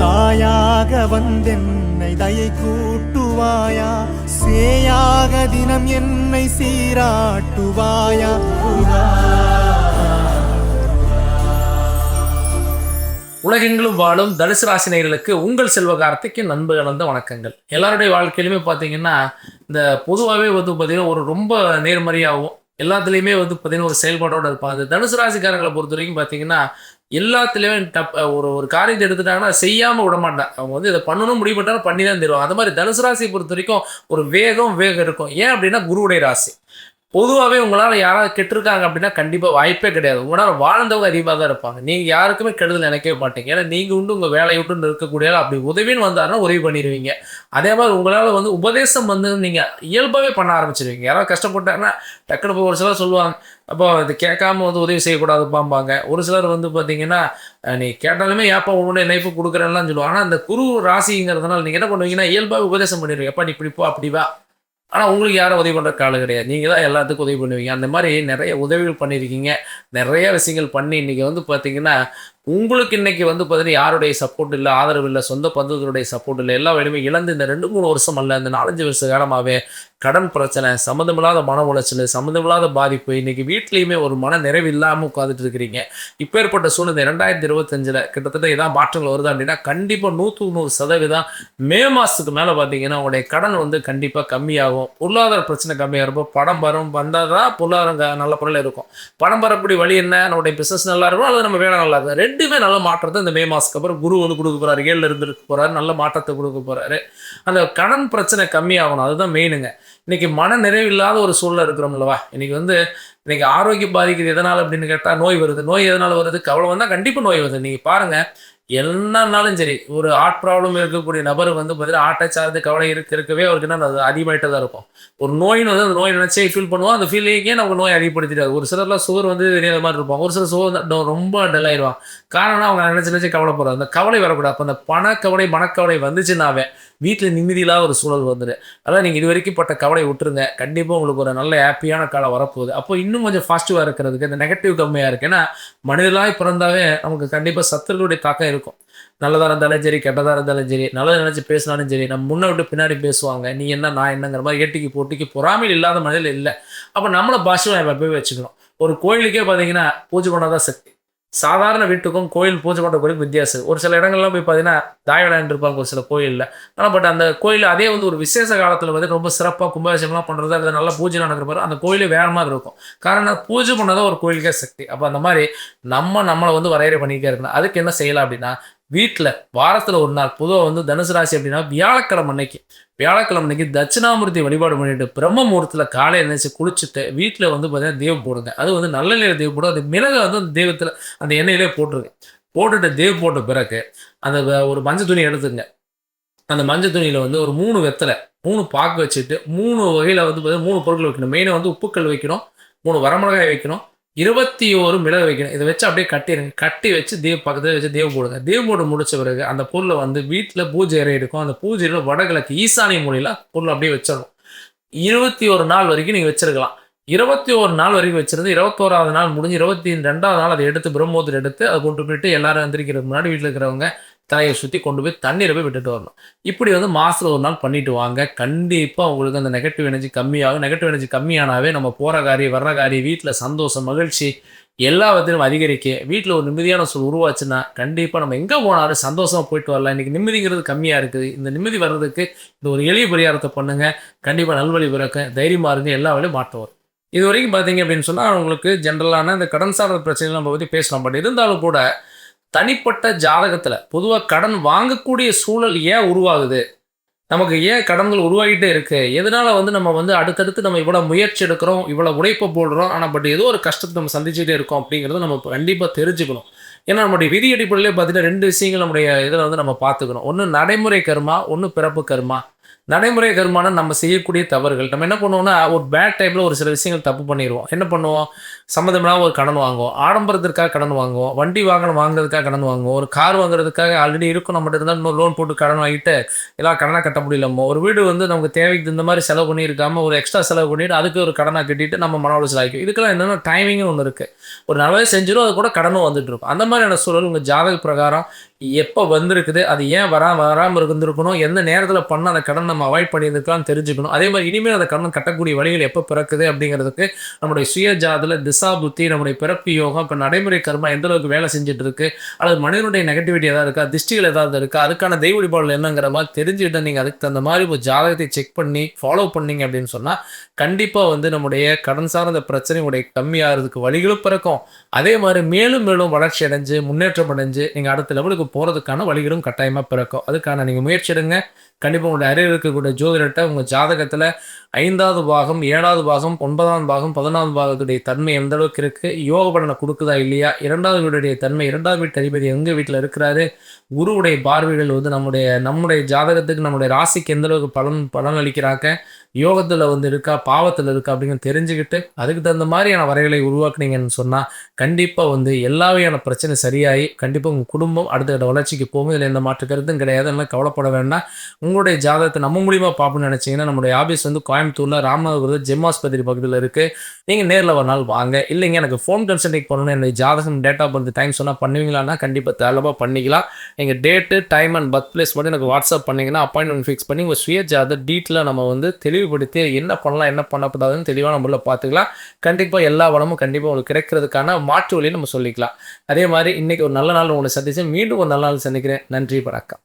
தாயாக வந்தென்னை தயை கூட்டுவாயா? சேயாக தினம் என்னை சீராட்டுவாயா? உலகெங்கிலும் வாழும் தனுசு ராசினியர்களுக்கு உங்கள் செல்வகாரத்துக்கு நண்பு கலந்த வணக்கங்கள். எல்லாருடைய வாழ்க்கையிலுமே பார்த்தீங்கன்னா இந்த பொதுவாகவே வந்து பார்த்தீங்கன்னா ஒரு ரொம்ப நேர்மறையாகவும் எல்லாத்துலேயுமே வந்து பார்த்தீங்கன்னா ஒரு செயல்பாட்டோட இருப்பாங்க. தனுசு ராசிக்காரங்களை பொறுத்த வரைக்கும் பார்த்தீங்கன்னா எல்லாத்துலேயுமே டப் ஒரு ஒரு காரியத்தை எடுத்துட்டாங்கன்னா செய்யாமல் விட மாட்டாங்க அவங்க வந்து இதை பண்ணணும் முடிவு பண்ணிட்டாலும் பண்ணி தான் தருவாங்க அது மாதிரி தனுசு ராசியை பொறுத்த வரைக்கும் ஒரு வேகம் வேகம் இருக்கும். ஏன் அப்படின்னா குருவுடைய ராசி. பொதுவாகவே உங்களால் யாராவது கெட்டிருக்காங்க அப்படின்னா கண்டிப்பாக வாய்ப்பே கிடையாது. உங்களால் வாழ்ந்தவங்க அதிகமாக தான் இருப்பாங்க. நீங்கள் யாருக்குமே கெடுதல் நினைக்கவே மாட்டீங்க. ஏன்னா நீங்கள் உண்டு உங்கள் வேலையை விட்டு இருக்கக்கூடிய அப்படி உதவின்னு வந்தாருன்னா உதவி பண்ணிடுவீங்க அதே மாதிரி உங்களால் வந்து உபதேசம் வந்து நீங்கள் இயல்பாகவே பண்ண ஆரம்பிச்சிருவீங்க. யாராவது கஷ்டப்பட்டாங்கன்னா டக்குனு போய் ஒரு சிலர் சொல்லுவாங்க அப்போ இது கேட்காம வந்து உதவி செய்யக்கூடாது பாம்பாங்க ஒரு சிலர் வந்து பார்த்தீங்கன்னா நீ கேட்டாலுமே ஏப்பா உன்னுடைய லைஃப் கொடுக்குறேன்லாம் சொல்லுவாங்க. ஆனால் அந்த குரு ராசிங்கிறதுனால நீங்கள் என்ன பண்ணுவீங்கன்னா இயல்பாகவே உபதேசம் பண்ணிடுவீங்க அப்பா நீ இப்படி போ அப்படி வா. ஆனால் உங்களுக்கு யாரும் உதவி பண்ணுற கால கிடையாது. நீங்கள் தான் எல்லாத்துக்கும் உதவி பண்ணுவீங்க. அந்த மாதிரி நிறைய உதவிகள் பண்ணியிருக்கீங்க நிறைய விஷயங்கள் பண்ணி இன்றைக்கி வந்து பார்த்தீங்கன்னா உங்களுக்கு இன்னைக்கு வந்து பார்த்தீங்கன்னா யாருடைய சப்போர்ட் இல்லை ஆதரவு இல்லை சொந்த பந்தத்துடைய சப்போர்ட் இல்லை எல்லா வேலையுமே இழந்து இந்த ரெண்டு மூணு வருஷம் அல்ல இந்த நாலஞ்சு வருஷ காலமாகவே கடன் பிரச்சனை சம்மந்தமில்லாத மன உளைச்சல் சம்மந்தமில்லாத பாதிப்பு இன்றைக்கி வீட்லேயுமே ஒரு மன நிறைவு இல்லாமல் உட்காந்துட்டு இருக்கிறீங்க. இப்போ ஏற்பட்ட சூழ்நிலை ரெண்டாயிரத்தி இருபத்தஞ்சில் கிட்டத்தட்ட இதான் மாற்றங்கள் வருது அப்படின்னா கண்டிப்பாக நூற்று நூறு சதவீதம் மே மாதத்துக்கு மேலே பார்த்தீங்கன்னா உங்களுடைய கடன் வந்து கண்டிப்பாக கம்மியாகும். பொருளாதார பிரச்சனை கம்மியாக இருக்கும். படம் வரும் வந்தால் தான் பொருளாதாரம் நல்ல பொருள் இருக்கும். பணம் வரக்கூடிய வழி என்ன? நம்மளுடைய பிசினஸ் நல்லா இருக்கும்? அல்லது நம்ம வேலை நல்லா இருக்கும் ரெண்டுமே நல்ல மாற்றத்தை இந்த மே மாதத்துக்கு அப்புறம் குரு வந்து கொடுக்க போகிறாரு ஏழில் இருந்துருக்கு போகிறாரு நல்ல மாற்றத்தை கொடுக்க போகிறாரு அந்த கடன் பிரச்சனை கம்மியாகணும் அதுதான் மெயினுங்க இன்றைக்கி மன நிறைவு இல்லாத ஒரு சூழ்நிலை இருக்கிறோம் அல்லவா? இன்னைக்கு வந்து இன்றைக்கி ஆரோக்கியம் பாதிக்குது. எதனால் அப்படின்னு கேட்டால் நோய் வருது. நோய் எதனால் வருது? கவலை வந்தால் கண்டிப்பாக நோய் வருது. நீங்கள் பாருங்கள் என்னன்னாலும் சரி ஒரு ஆர்ட் ப்ராப்ளம் இருக்கக்கூடிய நபர் வந்து பார்த்தீங்கன்னா ஆட்டை சார்ந்து கவலை இருக்க இருக்கவே அவருக்கு என்ன அது தான் இருக்கும். ஒரு நோயின் வந்து அந்த நோய் நினச்சே ஃபீல் பண்ணுவோம் அந்த ஃபீலிங்கே நமக்கு நோய் அதிகப்படுத்திட்டாரு ஒரு சிலர்லாம் சுகர் வந்து தெரியாத மாதிரி இருப்பாங்க. ஒரு சில சுகர் ரொம்ப டல் ஆயிடுவான் காரணம் அவங்க நினச்சி நினச்சி கவலைப்படுறாங்க அந்த கவலை வரக்கூடாது. அப்போ அந்த பணக்கவலை மனக்கவலை வந்துச்சுன்னாவே வீட்டில் நிம்மதியில்லாத ஒரு சூழல் வந்துடு அதான் நீங்கள் இது வரைக்கும் பட்ட கவலை விட்டுருங்க. கண்டிப்பாக உங்களுக்கு ஒரு நல்ல ஹாப்பியான காலம் வரப்போகுது. அப்போ இன்னும் கொஞ்சம் ஃபாஸ்ட்டிவாக இருக்கிறதுக்கு இந்த நெகட்டிவ் கம்மியாக இருக்குது ஏன்னா மனிதர்களாய் பிறந்தாவே நமக்கு கண்டிப்பாக சத்துருடைய தாக்கம் இருக்கும். இருக்கும். நல்லதாக இருந்தாலும் சரி கெட்டதாக இருந்தாலும் சரி நல்லதாக நினச்சி பேசினாலும் சரி நம்ம முன்ன விட்டு பின்னாடி பேசுவாங்க. நீ என்ன நான் என்னங்கிற மாதிரி ஏட்டிக்கு போட்டிக்கு பொறாமையில் இல்லாத மனதில் இல்லை. அப்போ நம்மளை பாஷை போய் வச்சுக்கணும். ஒரு கோயிலுக்கே பார்த்தீங்கன்னா பூஜை பண்ணாதான் சக்தி. சாதாரண வீட்டுக்கும் கோயில் பூஜை பண்ணுற கோயிலுக்கு வித்தியாசம். ஒரு சில இடங்கள்லாம் போய் பார்த்தீங்கன்னா தாய் விளையாண்டுருப்பாங்க ஒரு சில கோயிலில். ஆனால் பட் அந்த கோயில் அதே வந்து ஒரு விசேஷ காலத்தில் வந்து ரொம்ப சிறப்பாக கும்பாபிஷேகம்லாம் பண்ணுறது அது நல்லா பூஜை நடக்கிற மாதிரி அந்த கோயிலே வேறு மாதிரி இருக்கும். காரணம் பூஜை பண்ணதான் ஒரு கோயிலுக்கே சக்தி. அப்போ அந்த மாதிரி நம்ம நம்மளை வந்து வரையறை பண்ணிக்கிட்டே இருக்கணும். அதுக்கு என்ன செய்யலாம் அப்படின்னா வீட்டில் வாரத்தில் ஒரு நாள் பொதுவாக வந்து தனுசு ராசி அப்படின்னா வியாழக்கிழமை அன்னைக்கு. வியாழக்கிழமை அன்னைக்கு தட்சிணாமூர்த்தி வழிபாடு பண்ணிட்டு பிரம்ம முகூர்த்தத்தில் காலையில் நினைச்சு குளிச்சுட்டு வீட்டில் வந்து பார்த்தீங்கன்னா தேவம் போடுங்க. அது வந்து நல்ல நிலையில் தேவம் போடும். அது மிளகை வந்து அந்த தெய்வத்தில் அந்த எண்ணெயிலே போட்டுருங்க. போட்டுட்டு தேவ் போட்ட பிறகு அந்த ஒரு மஞ்சள் துணி எடுத்துங்க. அந்த மஞ்சள் துணியில் வந்து ஒரு மூணு வெத்தலை மூணு பாக்கு வச்சுட்டு மூணு வகையில் வந்து பார்த்தீங்கன்னா மூணு பொருட்கள் வைக்கணும். மெயினாக வந்து உப்புக்கல் வைக்கணும் மூணு வரமிளகாய் வைக்கணும் இருபத்தி ஒரு மிளகு வைக்கணும். இதை வச்சு அப்படியே கட்டிடுங்க கட்டி வச்சு தேவ பக்கத்தில் வச்சு தேவ போடுங்க. தேவ போட்டு முடிச்ச பிறகு அந்த பொருளை வந்து வீட்டில் பூஜை அறை இருக்கும். அந்த பூஜையில் வடகிழக்கு ஈசானிய மொழியில் பொருளை அப்படியே வச்சிடணும். இருபத்தி ஒரு நாள் வரைக்கும் நீங்கள் வச்சிருக்கலாம். இருபத்தி ஒரு நாள் வரைக்கும் வச்சிருந்து இருபத்தோராவது நாள் முடிஞ்சு இருபத்தி ரெண்டாவது நாள் அதை எடுத்து பிரம்மோதர் எடுத்து அதை கொண்டு போயிட்டு எல்லாரும் எந்திரிக்கிறதுக்கு முன்னாடி வீட்டில் இருக்கிறவங்க தலையை சுற்றி கொண்டு போய் தண்ணீரை போய் விட்டுட்டு வரணும். இப்படி வந்து மாதத்தில் ஒரு நாள் பண்ணிட்டு வாங்க. கண்டிப்பாக உங்களுக்கு அந்த நெகட்டிவ் எனர்ஜி கம்மியாகும். நெகட்டிவ் எனர்ஜி கம்மியானாவே நம்ம போகிற காரியம் வர்ற காரியம் வீட்டில் சந்தோஷம் மகிழ்ச்சி எல்லாவற்றிலும் அதிகரிக்க வீட்டில் ஒரு நிம்மதியான சூழ் உருவாச்சுன்னா கண்டிப்பாக நம்ம எங்கே போனாலும் சந்தோஷமாக போயிட்டு வரலாம். இன்றைக்கி நிம்மதிங்கிறது கம்மியாக இருக்குது. இந்த நிம்மதி வர்றதுக்கு இந்த ஒரு எளிய பரிகாரத்தை பண்ணுங்கள் கண்டிப்பாக நல்வழி பிறக்க தைரியமாக இருங்க. எல்லா வேலையும் மாற்றம் வரும். இது வரைக்கும் பார்த்தீங்க அப்படின்னு சொன்னால் உங்களுக்கு ஜென்ரலான இந்த கடன் சார்ந்த பிரச்சனைகள் நம்ம பற்றி பேசலாம். பட் இருந்தாலும் கூட தனிப்பட்ட ஜாதகத்தில் பொதுவாக கடன் வாங்கக்கூடிய சூழல் ஏன் உருவாகுது? நமக்கு ஏன் கடன்கள் உருவாகிட்டே இருக்கு? எதனால வந்து நம்ம வந்து அடுத்தடுத்து நம்ம இவ்வளோ முயற்சி எடுக்கிறோம் இவ்வளோ உழைப்பை போடுறோம் ஆனால் பட் ஏதோ ஒரு கஷ்டத்தை நம்ம சந்திச்சுட்டே இருக்கோம் அப்படிங்கிறத நம்ம கண்டிப்பாக தெரிஞ்சுக்கணும். ஏன்னா நம்முடைய விதி அடிப்படையிலே பார்த்தீங்கன்னா ரெண்டு விஷயங்கள் நம்முடைய இதில் வந்து நம்ம பார்த்துக்கணும். ஒன்று நடைமுறை கர்மா ஒன்று பிறப்பு கர்மா. நடைமுறை கருமானம் நம்ம செய்யக்கூடிய தவறுகள். நம்ம என்ன பண்ணுவோம்னா ஒரு பேட் டைமில் ஒரு சில விஷயங்கள் தப்பு பண்ணிடுவோம் என்ன பண்ணுவோம்? சம்மந்தமில்லாமல் ஒரு கடன் வாங்குவோம். ஆடம்பரத்திற்காக கடன் வாங்குவோம். வண்டி வாகனம் வாங்குறதுக்காக கடன் வாங்குவோம். ஒரு கார் வாங்குறதுக்காக ஆல்ரெடி இருக்கும். நம்மகிட்ட இருந்தால் இன்னொரு லோன் போட்டு கடன் வாங்கிட்டு எல்லாம் கடனை கட்ட முடியலமோ? ஒரு வீடு வந்து நமக்கு தேவைக்கு இந்த மாதிரி செலவு பண்ணியிருக்காம ஒரு எக்ஸ்ட்ரா செலவு பண்ணிவிட்டு அதுக்கு ஒரு கடனை கட்டிட்டு நம்ம மன உளைச்சல் ஆகிக்கும் இதுக்கெல்லாம் என்னென்ன டைமிங்னு ஒன்று இருக்குது ஒரு நல்லவே செஞ்சிடும் அது கூட கடனும் வந்துட்டு இருக்கும். அந்த மாதிரியான சூழல் உங்கள் ஜாதக பிரகாரம் எப்போ வந்திருக்குது? அது ஏன் வரா வராமல் இருந்திருக்கணும்? எந்த நேரத்தில் பண்ண அந்த கடன் நம்ம அவாய்ட் பண்ணியிருக்கலாம் தெரிஞ்சுக்கணும். அதே மாதிரி இனிமேல் அந்த கடன் கட்டக்கூடிய வழிகள் எப்போ பிறக்குது அப்படிங்கிறதுக்கு நம்முடைய சுய ஜாதில் திசா புத்தி நம்முடைய பிறப்பு யோகம் இப்போ நடைமுறை கர்மா எந்த அளவுக்கு வேலை செஞ்சுட்டு இருக்கு அல்லது மனிதனுடைய நெகட்டிவிட்டி ஏதாவது இருக்கா திஷ்டிகள் ஏதாவது இருக்கா அதுக்கான தெய்வ வழிபாடுகள் என்னங்கிற மாதிரி தெரிஞ்சுக்கிட்டு நீங்கள் அதுக்கு தகுந்த மாதிரி ஒரு ஜாதகத்தை செக் பண்ணி ஃபாலோ பண்ணீங்க அப்படின்னு சொன்னால் கண்டிப்பாக வந்து நம்முடைய கடன் சார்ந்த பிரச்சனை உடைய கம்மியாகிறதுக்கு வழிகளும் பிறக்கும். அதே மாதிரி மேலும் மேலும் வளர்ச்சி அடைஞ்சு முன்னேற்றம் அடைஞ்சு நீங்கள் அடுத்த லெவலுக்கு போகிறதுக்கான வழிகளும் கட்டாயமாக பிறக்கும். அதுக்கான நீங்கள் முயற்சி எடுங்க. கண்டிப்பாக உங்களுடைய அறிவு இருக்கக்கூடிய ஜோதிடத்தை உங்கள் ஜாதகத்தில் ஐந்தாவது பாகம் ஏழாவது பாகம் ஒன்பதாம் பாகம் பதினாவது பாகத்துடைய தன்மை எந்த அளவுக்கு இருக்குது யோக பலனை கொடுக்குதா இல்லையா? இரண்டாவது வீடுடைய தன்மை இரண்டாவது வீட்டு அதிபதி எங்கள் வீட்டில் இருக்கிறாரு? குருவுடைய பார்வைகள் வந்து நம்முடைய நம்முடைய ஜாதகத்துக்கு நம்முடைய ராசிக்கு எந்த அளவுக்கு பலன் பலன் அளிக்கிறாங்க யோகத்தில் வந்து இருக்கா பாவத்தில் இருக்கா அப்படின்னு தெரிஞ்சுக்கிட்டு அதுக்கு தகுந்த மாதிரியான வரைகளை உருவாக்குனீங்கன்னு சொன்னால் கண்டிப்பாக வந்து எல்லா வகையான பிரச்சனை சரியாகி கண்டிப்பாக உங்கள் குடும்பம் அடுத்த வளர்ச்சிக்கு போகும். இதில் எந்த மாற்று கருத்தும் கிடையாது. அதெல்லாம் கவலைப்பட வேண்டாம். உங்களுடைய ஜாதகத்தை நம்ம மூலியமாக பார்ப்போம்னு நினச்சிங்கன்னா நம்மளுடைய ஆஃபீஸ் வந்து கோயம்புத்தூரில் ராமநாதபுரத்தில் ஜெம்மாஸ்பத்திரி பக்கத்தில் இருக்குது நீங்கள் நேரில் ஒரு நாள் வாங்க. இல்லைங்க எனக்கு ஃபோன் கன்சல்டிங் பண்ணணும் என்னுடைய ஜாதகம் டேட் ஆஃப் பர்த் டைம் சொன்னால் பண்ணுவீங்களான்னா கண்டிப்பாக தாராளமாக பண்ணிக்கலாம். எங்கள் date time and birth place மட்டும் எனக்கு வாட்ஸ்அப் பண்ணிங்கன்னா அப்பாயின்மெண்ட் ஃபிக்ஸ் பண்ணி உங்கள் சுய ஜாத டீட்டெயிலாக நம்ம வந்து தெளிவுபடுத்தி என்ன பண்ணலாம் என்ன பண்ணக்கூடாதுன்னு தெளிவான நம்மள பார்த்துக்கலாம். கண்டிப்பாக எல்லா வளமும் கண்டிப்பாக உங்களுக்கு கிடைக்கிறதுக்கான மாற்று வழியை நம்ம சொல்லிக்கலாம். அதே மாதிரி இன்றைக்கி ஒரு நல்ல நாள் உங்களை சந்திச்சு மீண்டும் ஒரு நல்ல நாள் சந்திக்கிறேன். நன்றி வணக்கம்.